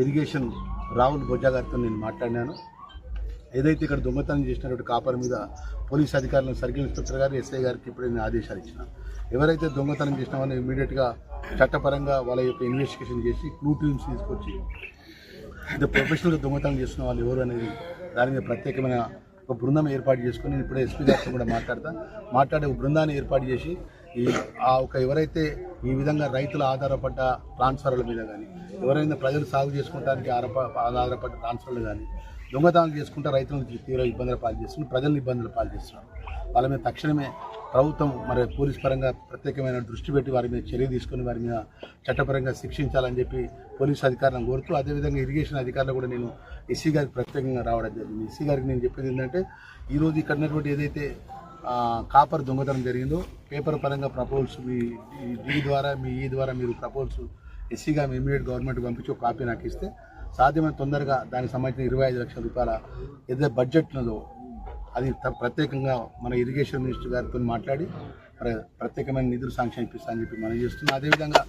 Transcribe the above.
Irrigation Rahul Bojja గారితో నేను మాట్లాడినాను. ఏదైతే ఇక్కడ దొంగతనం చేసినటువంటి కాపర్ మీద పోలీస్ అధికారులను సర్కిల్ ఇన్స్పెక్టర్ గారు ఎస్ఐ గారికి ఇప్పుడు నేను ఆదేశాలు ఇచ్చిన ఎవరైతే దొంగతనం చేసిన వాళ్ళని ఇమీడియట్గా చట్టపరంగా వాళ్ళ యొక్క ఇన్వెస్టిగేషన్ చేసి క్లూ టీమ్స్ తీసుకొచ్చి ఇది ప్రొఫెషనల్గా దొంగతనం చేస్తున్న వాళ్ళు ఎవరు అనేది దాని మీద ప్రత్యేకమైన ఒక బృందం ఏర్పాటు చేసుకుని నేను ఇప్పుడే ఎస్పీ గారితో కూడా మాట్లాడతాను మాట్లాడే ఒక బృందాన్ని ఏర్పాటు చేసి ఈ ఆ ఒక ఎవరైతే ఈ విధంగా రైతులు ఆధారపడ్డ ట్రాన్స్ఫర్ల మీద కానీ ఎవరైనా ప్రజలు సాగు చేసుకోవడానికి ఆధారపడ్డ ట్రాన్స్ఫర్లు కానీ దొంగతనాలు చేసుకుంటే రైతులను తీవ్ర ఇబ్బందులు పాలు చేస్తున్నారు ప్రజలను ఇబ్బందులు పాలు చేస్తున్నారు. వాళ్ళ మీద తక్షణమే ప్రభుత్వం మరి పోలీస్ పరంగా ప్రత్యేకమైన దృష్టి పెట్టి వారి మీద చర్య తీసుకొని వారి మీద చట్టపరంగా శిక్షించాలని చెప్పి పోలీస్ అధికారులను కోరుతూ అదేవిధంగా ఇరిగేషన్ అధికారులు కూడా నేను ఎస్సీ గారికి ప్రత్యేకంగా రావడం జరిగింది. ఎస్సీ గారికి నేను చెప్పేది ఏంటంటే ఈరోజు ఇక్కడ ఉన్నటువంటి ఏదైతే కాపర్ దొంగతనం జరిగిందో పేపర్ పరంగా ప్రపోజల్స్ మీ డీ ద్వారా మీ ఈ ద్వారా మీరు ప్రపోజల్స్ ఎస్సీగా మీ ఇమీడియట్ గవర్నమెంట్ పంపించి ఒక కాపీ నాకు ఇస్తే సాధ్యమైన తొందరగా దానికి సంబంధించిన ఇరవై ఐదు లక్షల రూపాయల ఏదైతే బడ్జెట్ ఉన్నదో అది ప్రత్యేకంగా మన ఇరిగేషన్ మినిస్టర్ గారితో మాట్లాడి మరి ప్రత్యేకమైన నిధులు శాంక్షన్ ఇప్పిస్తా అని చెప్పి మనం చేస్తున్నాం. అదేవిధంగా